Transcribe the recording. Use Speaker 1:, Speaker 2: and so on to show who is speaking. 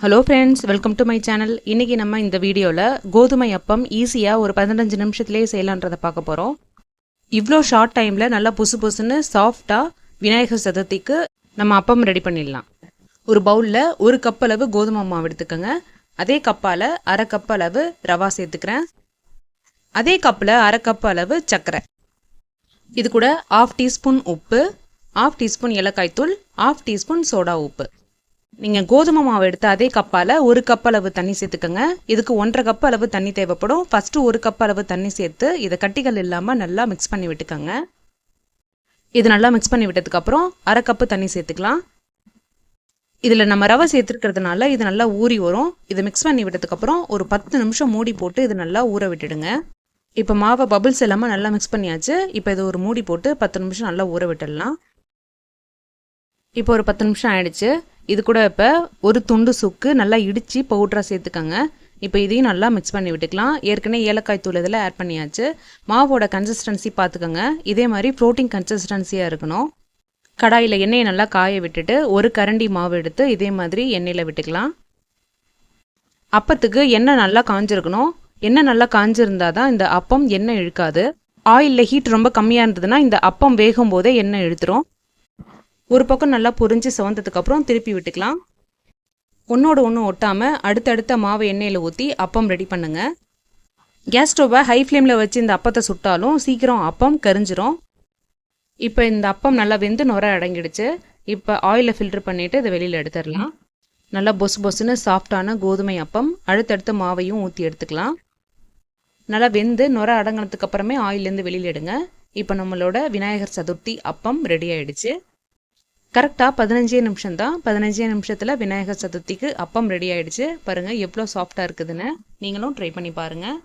Speaker 1: Hello friends welcome to my channel இன்றைக்கி நம்ம இந்த வீடியோவில் கோதுமை அப்பம் ஈஸியாக ஒரு பதினஞ்சு நிமிஷத்துலேயே செய்யலான்றதை பார்க்க போகிறோம் இவ்வளோ ஷார்ட் டைமில் நல்லா புசு புசுன்னு சாஃப்டாக விநாயகர் சதுர்த்திக்கு நம்ம அப்பம் ரெடி பண்ணிடலாம். ஒரு பவுலில் ஒரு கப் அளவு கோதுமை மாவு எடுத்துக்கோங்க. அதே கப்பால் அரை கப் அளவு ரவா சேர்த்துக்கிறேன். அதே கப்பில் அரை கப் அளவு சர்க்கரை. இது கூட ஆஃப் டீஸ்பூன் உப்பு ஆஃப் டீஸ்பூன் ஏலக்காய் தூள் ஆஃப் டீஸ்பூன் சோடா உப்பு. நீங்கள் கோதுமை மாவு எடுத்து அதே கப்பால் ஒரு கப் அளவு தண்ணி சேர்த்துக்கோங்க. இதுக்கு ஒன்றரை கப் அளவு தண்ணி தேவைப்படும். ஃபஸ்ட்டு ஒரு கப் அளவு தண்ணி சேர்த்து இதை கட்டிகள் இல்லாமல் நல்லா மிக்ஸ் பண்ணி விட்டுக்கோங்க. இது நல்லா மிக்ஸ் பண்ணி விட்டதுக்கப்புறம் அரை கப்பு தண்ணி சேர்த்துக்கலாம். இதில் நம்ம ரவை சேர்த்துருக்கிறதுனால இது நல்லா ஊறி வரும். இதை மிக்ஸ் பண்ணி விட்டதுக்கப்புறம் ஒரு பத்து நிமிஷம் மூடி போட்டு இது நல்லா ஊற விட்டுடுங்க. இப்போ மாவை பபிள்ஸ் இல்லாமல் நல்லா மிக்ஸ் பண்ணியாச்சு. இப்போ இது ஒரு மூடி போட்டு பத்து நிமிஷம் நல்லா ஊற விட்டுடலாம். இப்போ ஒரு பத்து நிமிஷம் ஆயிடுச்சு. இது கூட இப்போ ஒரு துண்டு சுக்கு நல்லா இடித்து பவுட்ராக சேர்த்துக்கோங்க. இப்போ இதையும் நல்லா மிக்ஸ் பண்ணி விட்டுக்கலாம். ஏற்கனவே ஏலக்காய் தூள் இதில் ஆட் பண்ணியாச்சு. மாவோட கன்சிஸ்டன்சி பார்த்துக்கோங்க இதே மாதிரி ப்ரோட்டீன் கன்சிஸ்டன்சியாக இருக்கணும். கடாயில் எண்ணெயை நல்லா காய விட்டுட்டு ஒரு கரண்டி மாவு எடுத்து இதே மாதிரி எண்ணெயில் விட்டுக்கலாம். அப்பத்துக்கு எண்ணெய் நல்லா காஞ்சிருக்கணும். எண்ணெய் நல்லா காஞ்சிருந்தா தான் இந்த அப்பம் எண்ணெய் இழுக்காது. ஆயிலில் ஹீட் ரொம்ப கம்மியாக இருந்ததுன்னா இந்த அப்பம் வேகும் போதே எண்ணெய் இழுத்துரும். ஒரு பக்கம் நல்லா பொரிஞ்சு சிவந்ததுக்கப்புறம் திருப்பி விட்டுக்கலாம். ஒன்றோட ஒன்று ஒட்டாமல் அடுத்தடுத்த மாவு எண்ணெயில் ஊற்றி அப்பம் ரெடி பண்ணுங்க. கேஸ் ஸ்டவ்வை ஹை ஃப்ளேமில் வச்சு இந்த அப்பத்தை சுட்டாலும் சீக்கிரம் அப்பம் கரிஞ்சிரும். இப்போ இந்த அப்பம் நல்லா வெந்து நுர அடங்கிடுச்சு. இப்போ ஆயிலை ஃபில்டர் பண்ணிவிட்டு இதை வெளியில் எடுத்துடலாம். நல்லா பொசு பொசுன்னு சாஃப்டான கோதுமை அப்பம் அடுத்தடுத்த மாவையும் ஊற்றி எடுத்துக்கலாம். நல்லா வெந்து நுர அடங்கினதுக்கு அப்புறமே ஆயிலேருந்து வெளியில் எடுங்க. இப்போ நம்மளோட விநாயகர் சதுர்த்தி அப்பம் ரெடி ஆயிடுச்சு. கரெக்டாக பதினஞ்சே நிமிஷம் தான் பதினஞ்சே நிமிஷத்தில் விநாயகர் சதுர்த்திக்கு அப்பம் ரெடி ஆகிடுச்சு பாருங்கள் எவ்வளோ சாஃப்டாக இருக்குதுன்னு. நீங்களும் ட்ரை பண்ணி பாருங்கள்